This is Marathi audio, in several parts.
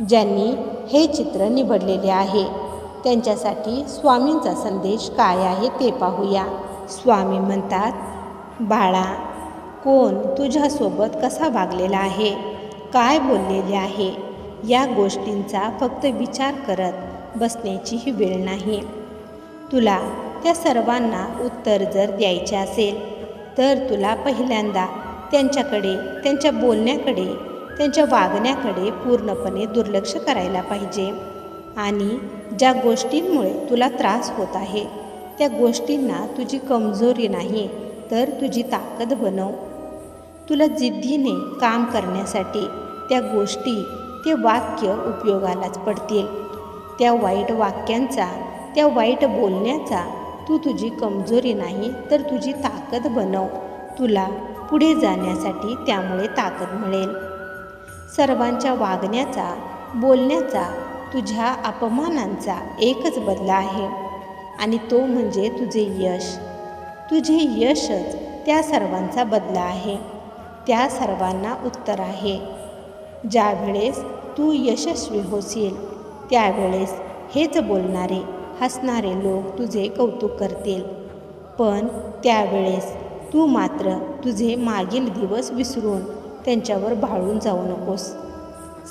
ज्यांनी हे चित्र निवडलेले आहे. त्यांच्यासाठी स्वामींचा संदेश काय आहे ते पाहूया. स्वामी म्हणतात बाळा कोण तुझ्यासोबत कसा वागलेला आहे? काय बोललेले आहे? या गोष्टींचा फक्त विचार करत बसण्याची ही वेळ नाही. तुला त्या सर्वांना उत्तर जर द्यायचे असेल तर तुला पहिल्यांदा त्यांच्याकडे त्यांच्या बोलण्याकडे त्यांच्या वागण्याकडे पूर्णपणे दुर्लक्ष करायला पाहिजे. आणि ज्या गोष्टींमुळे तुला त्रास होत आहे त्या गोष्टींना तुझी कमजोरी नाही तर तुझी ताकद बनव. तुला जिद्दीने काम करण्यासाठी त्या गोष्टी ते वाक्य उपयोगालाच पडतील. त्या वाईट वाक्यांचा त्या वाईट बोलण्याचा तू तुझी कमजोरी नाही तर तुझी ताकद बनव. तुला पुढे जाण्यासाठी त्यामुळे ताकद मिळेल. सर्वांच्या वागण्याचा बोलण्याचा तुझ्या अपमानांचा एकच बदला आहे. आणि तो म्हणजे तुझे यश. तुझे यशच त्या सर्वांचा बदला आहे. त्या सर्वांना उत्तर आहे. ज्यावेळेस तू यशस्वी होशील त्यावेळेस हेच बोलणारे हसणारे लोक तुझे कौतुक करतील. पण त्यावेळेस तू मात्र तुझे मागील दिवस विसरून त्यांच्यावर भाळून जाऊ नकोस.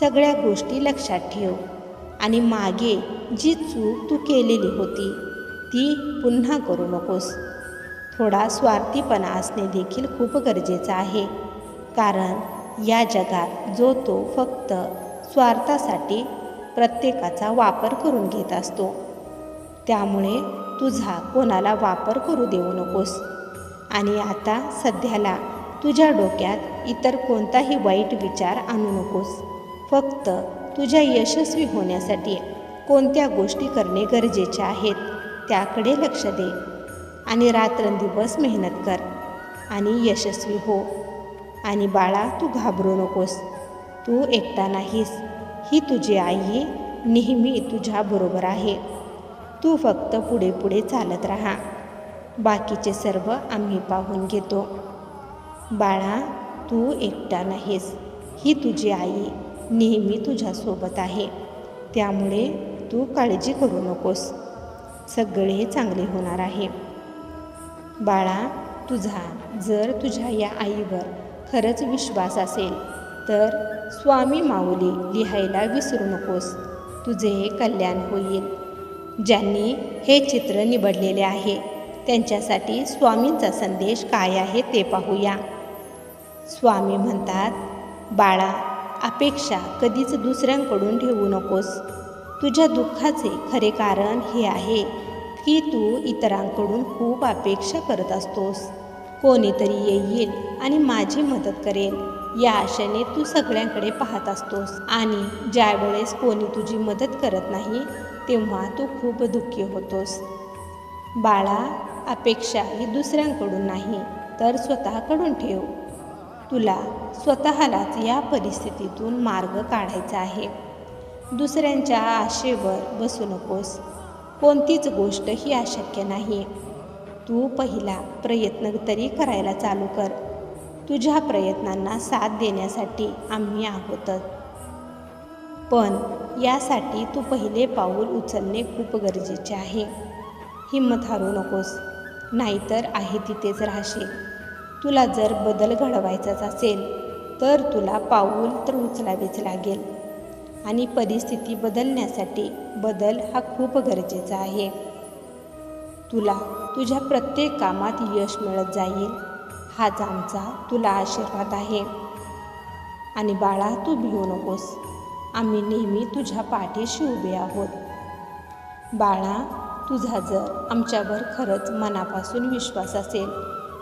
सगळ्या गोष्टी लक्षात ठेव. आणि मागे जी चूक तू केलेली होती ती पुन्हा करू नकोस. थोडा स्वार्थीपणा असणे देखील खूप गरजेचं आहे. कारण या जगात जो तो फक्त स्वार्थासाठी प्रत्येकाचा वापर करून घेत असतो. त्यामुळे तुझा कोणाला वापर करू देऊ नकोस. आणि आता सध्याला तुझ्या डोक्यात इतर कोणताही वाईट विचार आणू नकोस. फक्त तुझ्या यशस्वी होण्यासाठी कोणत्या गोष्टी करणे गरजेचे आहेत त्याकडे लक्ष दे आणि रात्रंदिवस मेहनत कर आणि यशस्वी हो. आणि बाळा तू घाबरू नकोस. तू एकटा नाहीस. ही तुझी आई नेहमी तुझ्याबरोबर आहे. तू फक्त पुढे पुढे चालत राहा. बाकीचे सर्व आम्ही पाहून घेतो. बाळा तू एकटा नाहीस. ही तुझी आई नेहमी तुझ्यासोबत आहे. त्यामुळे तू काळजी करू नकोस. सगळे चांगले होणार आहे. बाळा तुझा जर तुझ्या या आईवर खरंच विश्वास असेल तर स्वामी माऊली लिहायला विसरू नकोस. तुझे कल्याण होईल. ज्यांनी हे चित्र निवडलेले आहे त्यांच्यासाठी स्वामींचा संदेश काय आहे ते पाहूया. स्वामी म्हणतात बाळा अपेक्षा कधीच दुसऱ्यांकडून ठेवू नकोस. तुझ्या दुःखाचे खरे कारण हे आहे की तू इतरांकडून खूप अपेक्षा करत असतोस. कोणीतरी येईल आणि माझी मदत करेल. या आशेने तू सगळ्यांकडे पाहत असतोस. आणि ज्यावेळेस कोणी तुझी मदत करत नाही तेव्हा तू खूप दुःखी होतोस. बाळा अपेक्षा ही दुसऱ्यांकडून नाही तर स्वतःकडून ठेव. तुला स्वतःलाच या परिस्थितीतून मार्ग काढायचा आहे. दुसऱ्यांच्या आशेवर बसू नकोस. कोणतीच गोष्ट ही अशक्य नाही. तू पहिला प्रयत्न तरी करायला चालू कर. तुझ्या प्रयत्नांना साथ देण्यासाठी आम्ही आहोतच. पण यासाठी तू पहिले पाऊल उचलणे खूप गरजेचे आहे. हिंमत हारू नकोस. नाहीतर आहे तिथेच राहशील. तुला जर बदल घडवायचाच असेल तर तुला पाऊल तर उचलावेच लागेल. आणि परिस्थिती बदलण्यासाठी बदल हा खूप गरजेचा आहे. तुला तुझ्या प्रत्येक कामात यश मिळत जाईल. हाच आमचा तुला आशीर्वाद आहे. आणि बाळा तू भिवू नकोस. आम्ही नेहमी तुझ्या पाठीशी उभे आहोत. बाळा तुझा जर आमच्यावर खरंच मनापासून विश्वास असेल